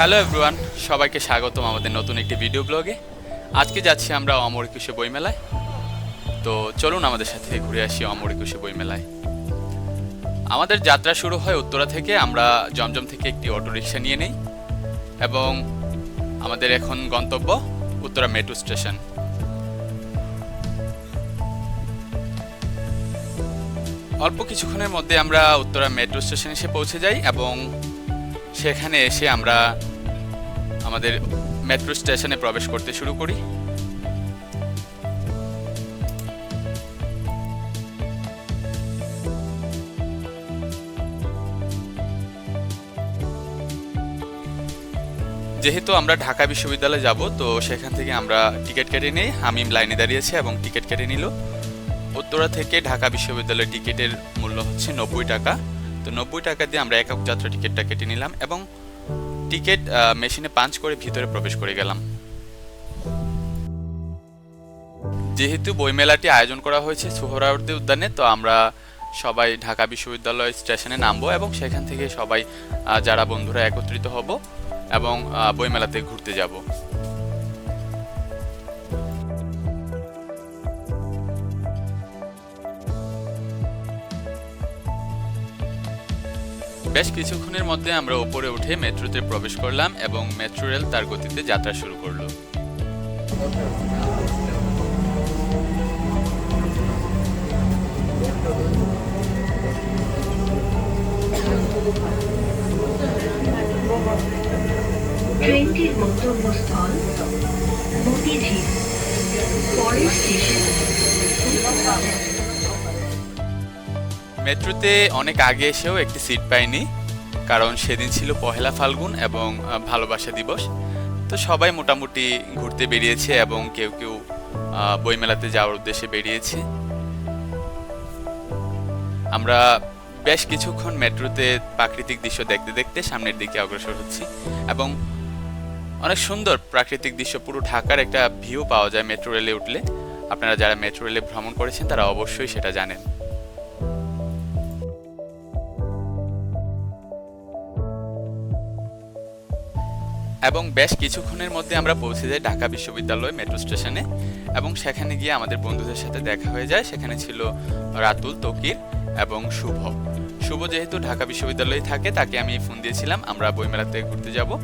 Hello everyone সবাইকে স্বাগতম আমাদের নতুন একটি ভিডিও ব্লগে আজকে যাচ্ছি আমরা অমর একুশে বইমেলায়। তো চলুন আমাদের সাথে ঘুরে আসি অমর একুশে বইমেলায়। আমাদের যাত্রা শুরু হয় উত্তরা থেকে, আমরা জমজম থেকে একটি অটোরিকশা নিয়ে নিই। এবং আমাদের এখন গন্তব্য উত্তরা মেট্রো স্টেশন। অল্প কিছুক্ষণের মধ্যে আমরা উত্তরা মেট্রো স্টেশন এসে পৌঁছে যাই এবং সেখানে এসে আমরা আমাদের মেট্রো স্টেশনে প্রবেশ করতে শুরু করি। যেহেতু আমরা ঢাকা বিশ্ববিদ্যালয়ে যাব, তো সেখান থেকে আমরা টিকিট কেটে নিই। হামিম লাইনে দাঁড়িয়েছে এবং টিকিট কেটে নিল। উত্তরা থেকে ঢাকা বিশ্ববিদ্যালয়ের টিকিটের মূল্য হচ্ছে নব্বই টাকা। তো নব্বই টাকা দিয়ে আমরা একক যাত্রা টিকিটটা কেটে নিলাম এবং টিকিট মেশিনে পাঞ্চ করে ভিতরে প্রবেশ করে গেলাম। যেহেতু বইমেলাটি আয়োজন করা হয়েছে সোহরাওয়ার্দী উদ্যানে, তো আমরা সবাই ঢাকা বিশ্ববিদ্যালয় স্টেশনে নামবো এবং সেখান থেকে সবাই যারা বন্ধুরা একত্রিত হব এবং বইমেলাতে ঘুরতে যাব। বেশ কিছুক্ষণের মধ্যে আমরা উপরে উঠে মেট্রোতে প্রবেশ করলাম এবং মেট্রো রেল তার গতিতে যাত্রা শুরু করল। ট্রেনটির গন্তব্যস্থল মতিঝিল পরের স্টেশন মেট্রোতে অনেক আগে এসেও একটি সিট পাইনি। কারণ সেদিন ছিল পহেলা ফাল্গুন এবং ভালোবাসা দিবস। তো সবাই মোটামুটি ঘুরতে বেরিয়েছে এবং কেউ কেউ বইমেলাতে যাওয়ার উদ্দেশ্যে বেরিয়েছে। আমরা বেশ কিছুক্ষণ মেট্রোতে প্রাকৃতিক দৃশ্য দেখতে দেখতে সামনের দিকে অগ্রসর হচ্ছি এবং অনেক সুন্দর প্রাকৃতিক দৃশ্য, পুরো ঢাকার একটা ভিউ পাওয়া যায় মেট্রো রেলে উঠলে। আপনারা যারা মেট্রো রেলে ভ্রমণ করেছেন তারা অবশ্যই সেটা জানেন। এবং বেশ কিছুক্ষণের মধ্যে আমরা পৌঁছে যাই ঢাকা বিশ্ববিদ্যালয় মেট্রো স্টেশনে। এবং সেখানে গিয়ে আমাদের বন্ধুদের সাথে দেখা হয়ে যায়। সেখানে ছিল রাতুল, তকির এবং শুভ। শুভ যেহেতু ঢাকা বিশ্ববিদ্যালয়ে থাকে, তাকে আমি ফোন দিয়েছিলাম, আমরা বইমেলাতে ঘুরতে যাব।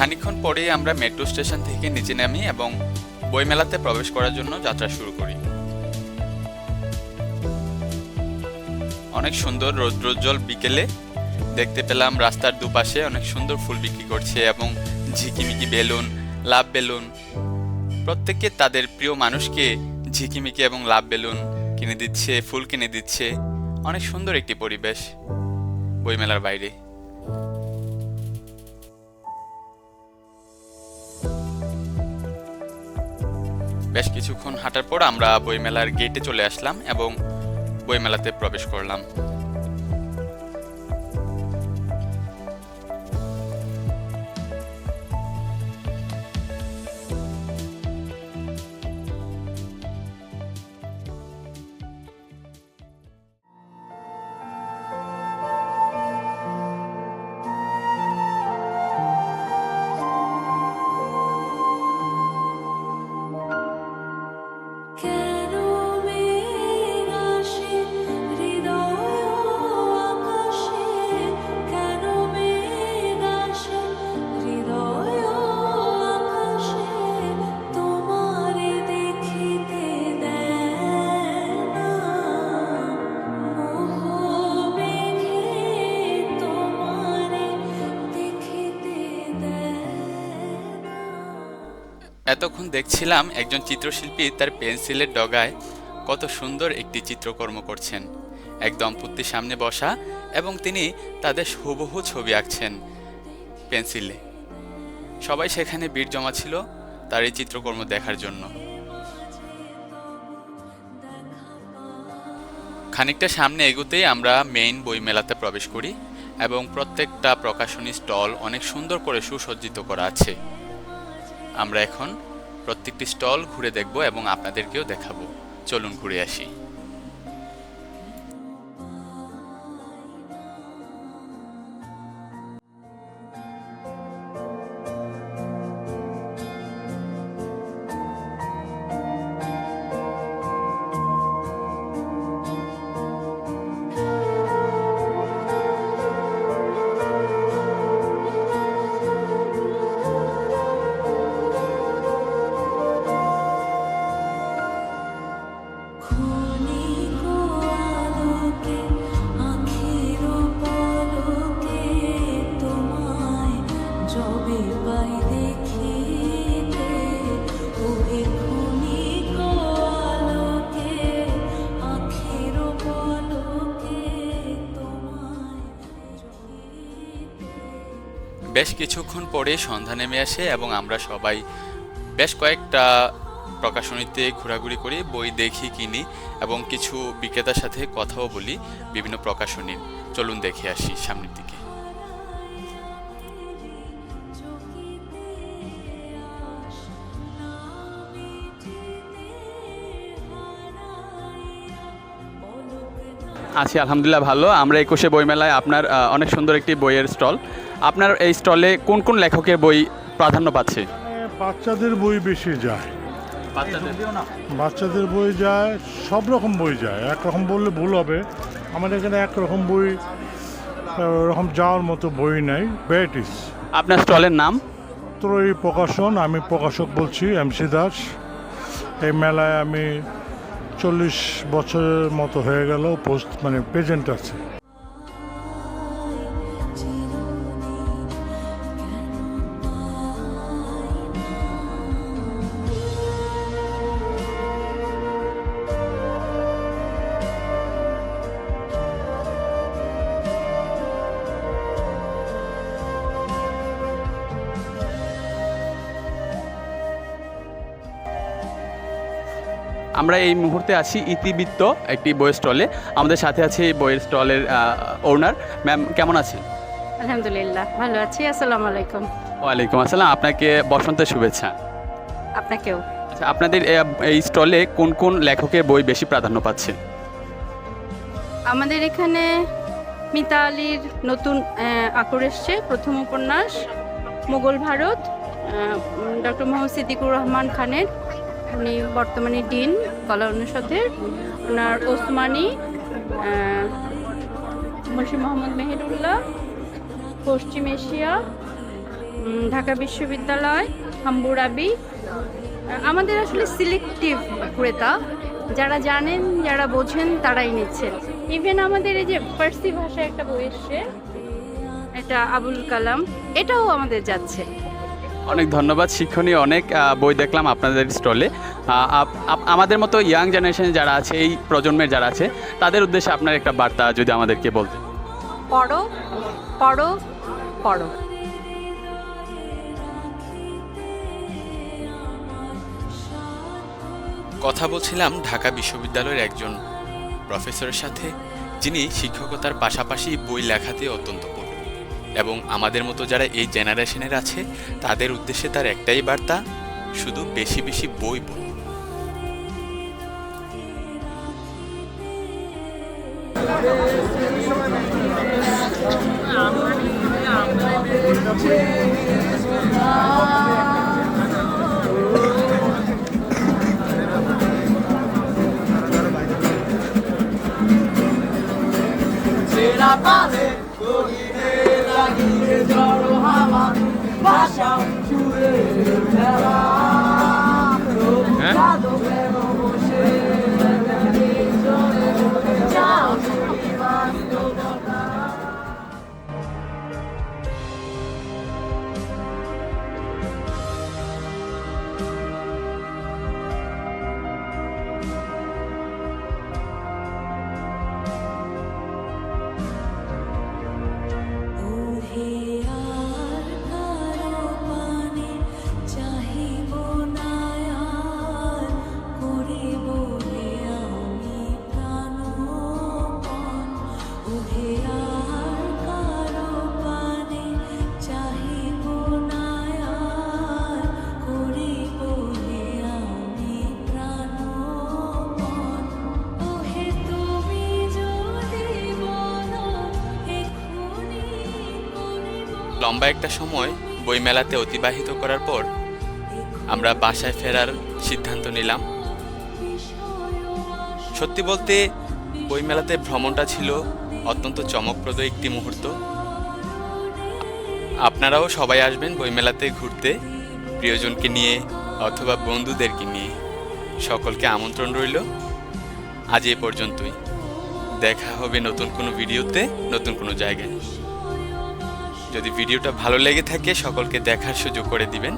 খানিকক্ষণ পরেই আমরা মেট্রো স্টেশন থেকে নিচে নামি এবং বইমেলাতে প্রবেশ করার জন্য যাত্রা শুরু করি। অনেক সুন্দর রৌদ্রোজ্জ্বল বিকেলে দেখতে পেলাম রাস্তার দুপাশে অনেক সুন্দর ফুল বিক্রি করছে এবং ঝিকিমিকি বেলুন, লাভ বেলুন। প্রত্যেকে তাদের প্রিয় মানুষকে ঝিকিমিকি এবং লাভ বেলুন কিনে দিচ্ছে, ফুল কিনে দিচ্ছে। অনেক সুন্দর একটি পরিবেশ বইমেলার বাইরে। বেশ কিছুক্ষণ হাঁটার পর আমরা বইমেলার গেটে চলে আসলাম এবং বইমেলাতে প্রবেশ করলাম। এতক্ষণ দেখছিলাম একজন চিত্রশিল্পী তার পেন্সিলের ডগায় কত সুন্দর একটি চিত্রকর্ম করছেন। এক দম্পতির সামনে বসা এবং তিনি তাদের হুবহু ছবি আঁকছেন পেন্সিলে। সবাই সেখানে ভিড় জমা ছিল তার এই চিত্রকর্ম দেখার জন্য। খানিকটা সামনে এগোতেই আমরা মেইন বই মেলাতে প্রবেশ করি এবং প্রত্যেকটা প্রকাশনী স্টল অনেক সুন্দর করে সুসজ্জিত করা আছে। আমরা এখন প্রত্যেকটি স্টল ঘুরে দেখব এবং আপনাদেরকেও দেখাবো। চলুন ঘুরে আসি। বেশ কিছুক্ষণ পরে সন্ধ্যা নেমে আসে এবং আমরা সবাই বেশ কয়েকটা প্রকাশনীতে ঘোরাঘুরি করি বই দেখি, কিনি এবং কিছু বিক্রেতার সাথে কথাও বলি বিভিন্ন প্রকাশনীর চলুন দেখে আসি সামনের দিকে। আছি, আলহামদুলিল্লাহ, ভালো। আমরা একুশে বইমেলায় আপনার অনেক সুন্দর একটি বইয়ের স্টল। আপনার এই স্টলে কোন কোন লেখকের বই প্রাধান্য পাচ্ছে? বাচ্চাদের বই বেশি যায়। বাচ্চাদের? বই যায় সব রকম বই যায়। একরকম বললে ভুল হবে। আমাদের এখানে একরকম বই ওরকম যাওয়ার মতো বই নাই। ভ্যারাইটিস আপনার স্টলের নাম? ত্রয়ী প্রকাশন আমি প্রকাশক বলছি এমসি দাস। এই মেলায় আমি চল্লিশ বছরের মতো হয়ে গেল পোস্ট মানে প্রেজেন্ট আছে। আমরা এই মুহূর্তে আছি ইতিবৃত্ত একটি বইয়ের স্টলে। আমাদের সাথে আছে এই বইয়ের স্টলের ওনার ম্যাম কেমন আছেন? আলহামদুলিল্লাহ ভালো আছি। আসসালামু আলাইকুম। ওয়ালাইকুম আসসালাম। আপনাকে বসন্তের শুভেচ্ছা। আপনাকেও। আচ্ছা আপনাদের এই স্টলে কোন কোন লেখকের বই বেশি প্রাধান্য পাচ্ছে? আমাদের এখানে মিতা আলীর নতুন আকর এসছে প্রথম উপন্যাস মোগল ভারত ডক্টর মোহাম্মদ সিদ্দিকুর রহমান খানের। উনি বর্তমানে ডিন, কলা অনুষদের। ওনার ওসমানী মুন্সি মোহাম্মদ মেহেরুল্লাহ, পশ্চিম এশিয়া ঢাকা বিশ্ববিদ্যালয় হাম্বুরাবি আমাদের আসলে সিলেক্টিভ ক্রেতা। যারা জানেন, যারা বোঝেন, তারাই নিচ্ছেন। ইভেন আমাদের এই যে ফার্সি ভাষায় একটা বই এসছে, এটা আবুল কালাম। এটাও আমাদের যাচ্ছে। অনেক ধন্যবাদ। শিক্ষণীয় অনেক বই দেখলাম আপনাদের স্টলে। আমাদের মতো ইয়াং জেনারেশনে যারা আছে এই প্রজন্মের যারা আছে তাদের উদ্দেশ্যে আপনার একটা বার্তা যদি আমাদেরকে বলতেন পড়ো পড়ো পড়ো। কথা বলছিলাম ঢাকা বিশ্ববিদ্যালয়ের একজন প্রফেসরের সাথে যিনি শিক্ষকতার পাশাপাশি বই লেখাতে অত্যন্ত এবং আমাদের মতো যারা এই জেনারেশনের আছে, তাদের উদ্দেশ্যে তার একটাই বার্তা, শুধু বেশি বেশি বই পড়ুন Será vale. লাগিয়ে জড়ো হাওয়া ভাষা সুরের খেলা হ্যাঁ? লম্বা একটা সময় বইমেলাতে অতিবাহিত করার পর আমরা বাসায় ফেরার সিদ্ধান্ত নিলাম। সত্যি বলতে, বইমেলাতে ভ্রমণটা ছিল অত্যন্ত চমকপ্রদ একটি মুহূর্ত। আপনারাও সবাই আসবেন বইমেলাতে ঘুরতে, প্রিয়জনকে নিয়ে অথবা বন্ধুদেরকে নিয়ে। সকলকে আমন্ত্রণ রইল। আজ এ পর্যন্তই। দেখা হবে নতুন কোনো ভিডিওতে, নতুন কোনো জায়গায়। যদি ভিডিওটা ভালো লেগে থাকে, সকলকে দেখার সুযোগ করে দিবেন।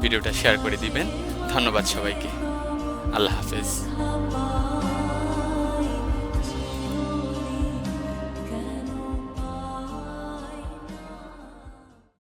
ভিডিওটা শেয়ার করে দিবেন। ধন্যবাদ সবাইকে। আল্লাহ হাফেজ।